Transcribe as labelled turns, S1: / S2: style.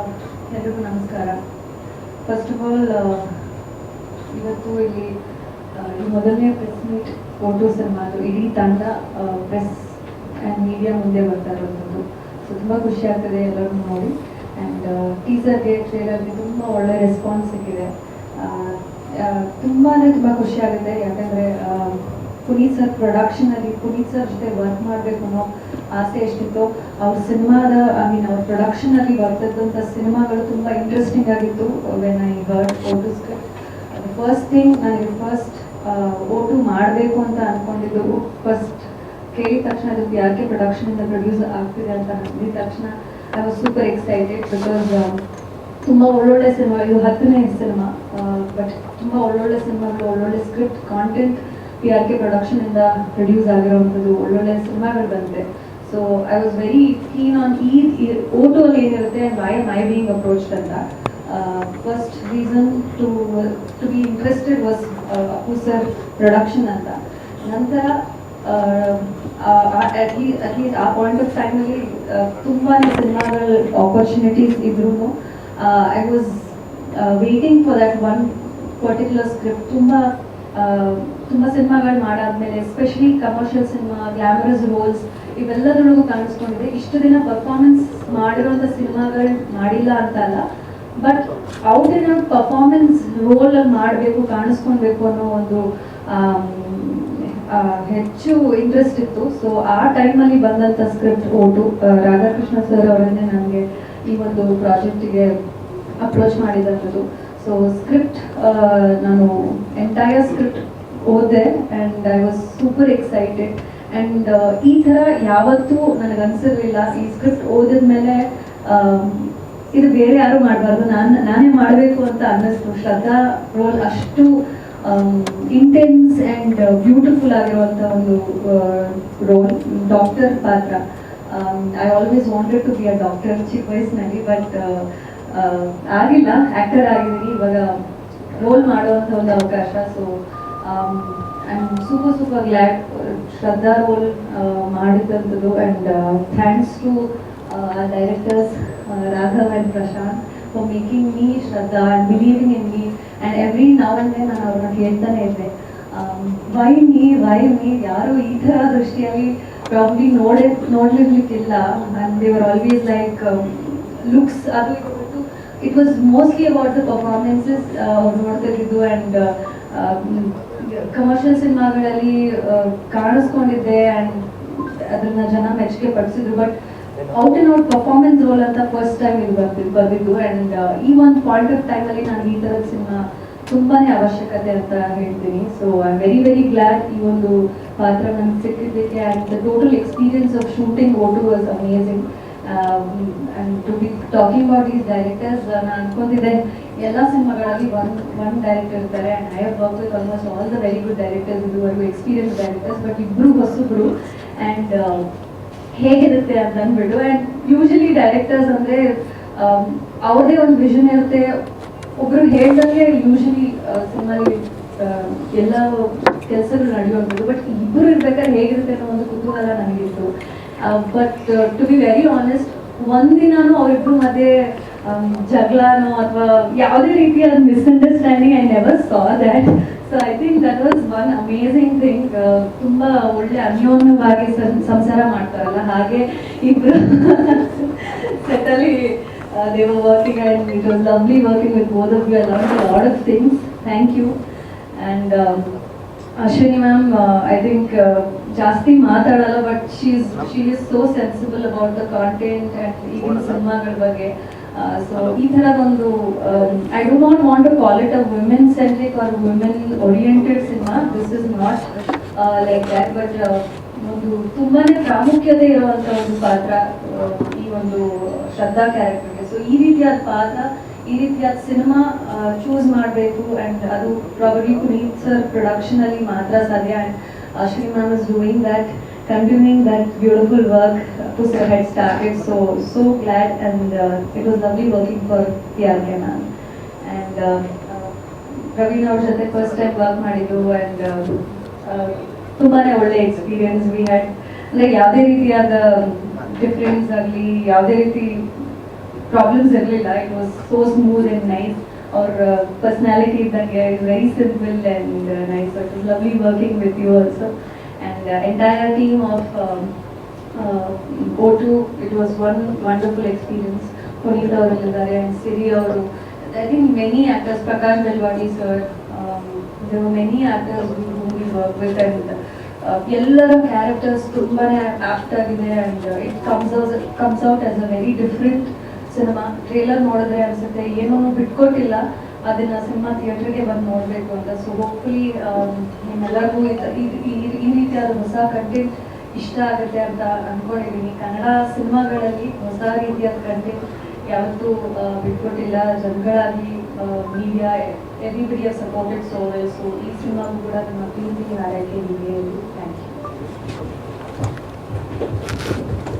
S1: ಎಲ್ರಿಗೂ ನಮಸ್ಕಾರ. First of all ಇವತ್ತು ಇಲ್ಲಿ ಈ ಮೊದಲನೇ ಪ್ರೆಸ್ ಮೀಟ್ ಫೋಟೋ ಸಿನಿಮಾದು ಇಡೀ ತಂಡ ಪ್ರೆಸ್ ಆ್ಯಂಡ್ ಮೀಡಿಯಾ ಮುಂದೆ ಬರ್ತಾ ಇರೋದು ಸೊ ತುಂಬ ಖುಷಿ ಆಗ್ತದೆ ಎಲ್ಲರೂ ನೋಡಿ. ಆ್ಯಂಡ್ ಟೀಸರ್ಗೆ ಟ್ರೇಲರ್ಗೆ ತುಂಬ ಒಳ್ಳೆ ರೆಸ್ಪಾನ್ಸ್ ಸಿಕ್ಕಿದೆ. ತುಂಬಾ ತುಂಬ ಖುಷಿ ಆಗುತ್ತೆ. ಯಾಕಂದರೆ ಪುನೀತ್ ಸರ್ ಪ್ರೊಡಕ್ಷನಲ್ಲಿ ಪುನೀತ್ ಸರ್ ಜೊತೆ ವರ್ಕ್ ಮಾಡಬೇಕು ಅನ್ನೋ ಆಸೆ ಎಷ್ಟಿತ್ತು, ಅವ್ರ ಸಿನಿಮಾದ ಐ ಮೀನ್ ಅವ್ರ ಪ್ರೊಡಕ್ಷನ್ ಅಲ್ಲಿ ಬರ್ತಿದ್ದಂಥ ಸಿನಿಮಾಗಳು ತುಂಬಾ ಇಂಟ್ರೆಸ್ಟಿಂಗ್ ಆಗಿತ್ತು when I heard script first thing ನನಗೆ ಫಸ್ಟ್ ಓಟು ಮಾಡಬೇಕು ಅಂತ ಅನ್ಕೊಂಡಿದ್ದು ಫಸ್ಟ್ ಕೇಳಿದ ತಕ್ಷಣ ಅದಕ್ಕೆ ಯಾಕೆ ಪ್ರೊಡಕ್ಷನಿಂದ ಪ್ರೊಡ್ಯೂಸ್ ಆಗ್ತಿದೆ ಅಂತ ಅಂದಿದ ತಕ್ಷಣ I was super excited because ತುಂಬಾ ಒಳ್ಳೊಳ್ಳೆ ಸಿನಿಮಾ, ಇದು ಹತ್ತನೇ ಸಿನಿಮಾ ಬಟ್ ತುಂಬಾ ಒಳ್ಳೊಳ್ಳೆ ಸಿನಿಮಾಗಳು, ಒಳ್ಳೊಳ್ಳೆ script content P R K ಪ್ರೊಡಕ್ಷನಿಂದ produce ಆಗಿರೋವಂಥದ್ದು, ಒಳ್ಳೊಳ್ಳೆ ಸಿನಿಮಾಗಳು ಬಂದಿದೆ. so I was very keen on ಈ ಓಟು ಅಲ್ಲಿ ಏನಿರುತ್ತೆ and why my being approached ಅಂತ first reason to to be interested was Appu sir production ಅಂತ ನಂತರ ಅಟ್ಲೀಸ್ಟ್ ಆ ಪಾಯಿಂಟ್ ಆಫ್ ಟೈಮಲ್ಲಿ ತುಂಬಾ ಸಿನಿಮಾಗಳ ಆಪರ್ಚುನಿಟೀಸ್ ಇದ್ರೂ I was waiting for that one particular script ತುಂಬ ತುಂಬ ಸಿನಿಮಾಗಳು ಮಾಡಾದ್ಮೇಲೆ especially commercial cinema glamorous roles ಇವೆಲ್ಲದರೊಳಗೂ ಕಾಣಿಸ್ಕೊಂಡಿದೆ. ಇಷ್ಟು ದಿನ ಪರ್ಫಾರ್ಮೆನ್ಸ್ ಮಾಡಿರೋಂಥ ಸಿನಿಮಾಗಳು ಮಾಡಿಲ್ಲ ಅಂತ ಅಲ್ಲ. ಬಟ್ ಔಟ್ ನಾವು ಪರ್ಫಾರ್ಮೆನ್ಸ್ ರೋಲ್ ಮಾಡಬೇಕು, ಕಾಣಿಸ್ಕೊಳ್ಬೇಕು ಅನ್ನೋ ಒಂದು ಹೆಚ್ಚು ಇಂಟ್ರೆಸ್ಟ್ ಇತ್ತು. ಸೊ ಆ ಟೈಮಲ್ಲಿ ಬಂದಂಥ ಸ್ಕ್ರಿಪ್ಟ್ ಓಟು ರಾಧಾಕೃಷ್ಣ ಸರ್ ಅವರನ್ನೇ ನನಗೆ ಈ ಒಂದು ಪ್ರಾಜೆಕ್ಟಿಗೆ ಅಪ್ರೋಚ್ ಮಾಡಿದಂಥದ್ದು. ಸೊ ಸ್ಕ್ರಿಪ್ಟ್ ನಾನು entire script ಓದೆ and I was super excited and ಈ ಥರ ಯಾವತ್ತೂ ನನಗೆ ಅನಿಸಿರಲಿಲ್ಲ. ಈ ಸ್ಕ್ರಿಪ್ಟ್ ಓದಿದ್ಮೇಲೆ ಮೇಲೆ ಇದು ಬೇರೆ ಯಾರು ಮಾಡಬಾರ್ದು. ನಾನು, ನಾನೇ ಮಾಡಬೇಕು ಅಂತ ಅನ್ನಿಸ್ತು. ಶ್ರದ್ಧಾ ರೋಲ್ ಅಷ್ಟು ಇಂಟೆನ್ಸ್ ಆ್ಯಂಡ್ ಬ್ಯೂಟಿಫುಲ್ ಆಗಿರುವಂಥ ಒಂದು ರೋಲ್ ಡಾಕ್ಟರ್ ಪಾತ್ರ. I always wanted to be a doctor ಚಿಕ್ಕ ವಯಸ್ಸಿನಲ್ಲಿ ಬಟ್ ಆಗಿಲ್ಲ ಆಕ್ಟರ್ ಆಗಿದ್ದೀನಿ, ಇವಾಗ ರೋಲ್ ಮಾಡುವಂಥ ಒಂದು ಅವಕಾಶ. So super super glad Shraddha role ಮಾಡಿದಂಥದ್ದು and thanks to directors Raghav and Prashant for making me Shraddha and believing in me and every now and then ನಾನು ಅವ್ರನ್ನ ಕೇಳ್ತಾನೆ ಇದ್ದೆ. ವೈ ಮೀ ವೈ ಮೀ ಯಾರು ಈ ಥರ ದೃಷ್ಟಿಯಲ್ಲಿ ಪ್ರಾಬ್ಲಿ ನೋಡೇ, ನೋಡ್ಲಿರ್ಲಿಕ್ಕಿಲ್ಲ. And they were always like looks ಅದು it was mostly about the performances ಅವ್ರು ಆ್ಯಂಡ್ ಕಮರ್ಷಿಯಲ್ ಸಿನಿಮಾಗಳಲ್ಲಿ ಕಾಣಿಸ್ಕೊಂಡಿದ್ದೆ ಆ್ಯಂಡ್ ಅದನ್ನ ಜನ ಮೆಚ್ಚುಗೆ ಪಡಿಸಿದ್ರು. But out and out performance role ಅಂತ ಫಸ್ಟ್ ಟೈಮ್ ಇದು ಬರ್ತಿದ್ದು ಬಂದಿದ್ದು. ಆ್ಯಂಡ್ ಈ ಒಂದು ಪಾಯಿಂಟ್ ಆಫ್ ಟೈಮಲ್ಲಿ ನಾನು ಈ ಥರದ ಸಿನಿಮಾ ತುಂಬಾನೇ ಅವಶ್ಯಕತೆ ಅಂತ ಹೇಳ್ತೀನಿ. So I very very glad ಈ ಒಂದು ಪಾತ್ರ ನನಗೆ ಸಿಕ್ಕಿದ್ದಕ್ಕೆ. And the total experience of shooting was amazing and to be talking about these directors ನಾನು ಅನ್ಕೊಂಡಿದ್ದೆ ಎಲ್ಲ ಸಿನಿಮಾಗಳಲ್ಲಿ ಒನ್ ಒನ್ ಡೈರೆಕ್ಟರ್ ಇರ್ತಾರೆ and I have work with almost all the very good directors ಇದುವರೆಗೂ ಎಕ್ಸ್ಪೀರಿಯನ್ಸ್ ಡೈರೆಕ್ಟರ್ಸ್ ಬಟ್ ಇಬ್ಬರು ಹೊಸಬ್ರು and ಹೇಗಿರುತ್ತೆ ಅಂತ ಅಂದ್ಬಿಟ್ಟು ಆ್ಯಂಡ್ ಯೂಶಲಿ ಡೈರೆಕ್ಟರ್ಸ್ ಅಂದರೆ ಅವ್ರದೇ ಒಂದು ವಿಷನ್ ಇರುತ್ತೆ, ಒಬ್ರು ಹೇಳ್ದಂಗೆ ಯೂಶಲಿ ಸಿನಿಮಾಲಿ ಎಲ್ಲ ಕೆಲಸಗಳು ನಡೆಯುವಂಥದ್ದು ಬಟ್ ಇಬ್ಬರು ಇರ್ಬೇಕಾದ್ರೆ ಹೇಗಿರುತ್ತೆ ಅನ್ನೋ ಒಂದು ಕುತೂಹಲ ನನಗಿತ್ತು. But to be very honest ಒಂದಿನೂ ಅವರಿಬ್ರು ಮಧ್ಯೆ ಆಮ್, ಜಗಳನೋ ಅಥವಾ ಯಾವುದೇ ರೀತಿಯ misunderstanding I never saw that so I think that was one amazing thing ತುಂಬ ಒಳ್ಳೆ ಅನ್ಯೋನ್ಯವಾಗಿ ಸಂಸಾರ ಮಾಡ್ತಾರಲ್ಲ ಹಾಗೆ ಇಬ್ರು ಸೆಟಲಿ they were working and it was lovely working with both of you I of things thank you and Ashwini ma'am I think ಜಾಸ್ತಿ ಮಾತಾಡಲ್ಲ but she's she is so sensible about the content and ಈಗಿನ ಸಿನಿಮಾಗಳ ಬಗ್ಗೆ. So ಈ ಥರದೊಂದು I do not want to call it a women centric or women oriented cinema this is not like that but ಒಂದು ತುಂಬಾನೇ ಪ್ರಾಮುಖ್ಯತೆ ಇರುವಂತ ಒಂದು ಪಾತ್ರ ಈ ಒಂದು ಶ್ರದ್ಧಾ ಕ್ಯಾರೆಕ್ಟರ್ಗೆ ಸೊ ಈ ರೀತಿಯಾದ ಪಾತ್ರ ಈ ರೀತಿಯಾದ ಸಿನಿಮಾ ಚೂಸ್ ಮಾಡಬೇಕು ಅಂಡ್ ಅದು ಪ್ರಾಬಬ್ಲಿ ಪುನೀತ್ ಸರ್ ಪ್ರೊಡಕ್ಷನ್ ಅಲ್ಲಿ ಮಾತ್ರ ಸಾಧ್ಯ and Ashwini ma'am is doing that continuing that beautiful Appu sir had started. So, so glad and uh, it was lovely working for PRK ma'am. And uh, uh, ಅವ್ರ ಜೊತೆ first time work ಮಾಡಿದ್ದು and ತುಂಬಾನೇ ಒಳ್ಳೆ experience we had ಅಂದರೆ ಯಾವುದೇ ರೀತಿಯಾದ difference ಆಗಲಿ ಯಾವುದೇ ರೀತಿ ಪ್ರಾಬ್ಲಮ್ಸ್ ಇರಲಿಲ್ಲ it was so smooth and nice ಅವ್ರ ಪರ್ಸ್ನಾಲಿಟಿ ಇದ್ದಂಗೆ very simple and nice it is lovely working with you also and entire team of go to it was one wonderful experience Puneeth ಅವರಲ್ಲಿದ್ದಾರೆ and Siri ಅವರು I think many actors Prakash Belawadi sir there many actors we work with and ಎಲ್ಲರ characters ತುಂಬಾ apt ಆಗಿದೆ and it comes comes out as a very different cinema trailer ನೋಡಿದ್ರೆ ಅನ್ಸುತ್ತೆ ಏನೂ ಬಿಟ್ಕೊಟ್ಟಿಲ್ಲ. ಅದನ್ನ cinema ಥಿಯೇಟರ್ಗೆ ಬಂದು ನೋಡಬೇಕು ಅಂತ. ಸೊ ಹೋಪ್ಫುಲಿ ನಿಮ್ಮೆಲ್ಲರಿಗೂ ಇದ- ಈ- ರೀತಿಯಾದ ಹೊಸ ಕಂಟೆಂಟ್ ಇಷ್ಟ ಆಗುತ್ತೆ ಅಂತ ಅನ್ಕೊಂಡಿದ್ದೀನಿ ಕನ್ನಡ ಸಿನಿಮಾಗಳಲ್ಲಿ ಹೊಸ ರೀತಿಯಾದ ಕಂಟೆಂಟ್ ಯಾವತ್ತೂ ಬಿಟ್ಕೊಟ್ಟಿಲ್ಲ. ಜನಗಳಾಗಿ media everybody of supported so ಈ ಸಿನಿಮಾಗೂ ಕೂಡ ನಮ್ಮ ಪ್ರೀತಿ ಹಾರೈಕೆ ನಿಮಗೆ ಥ್ಯಾಂಕ್ ಯು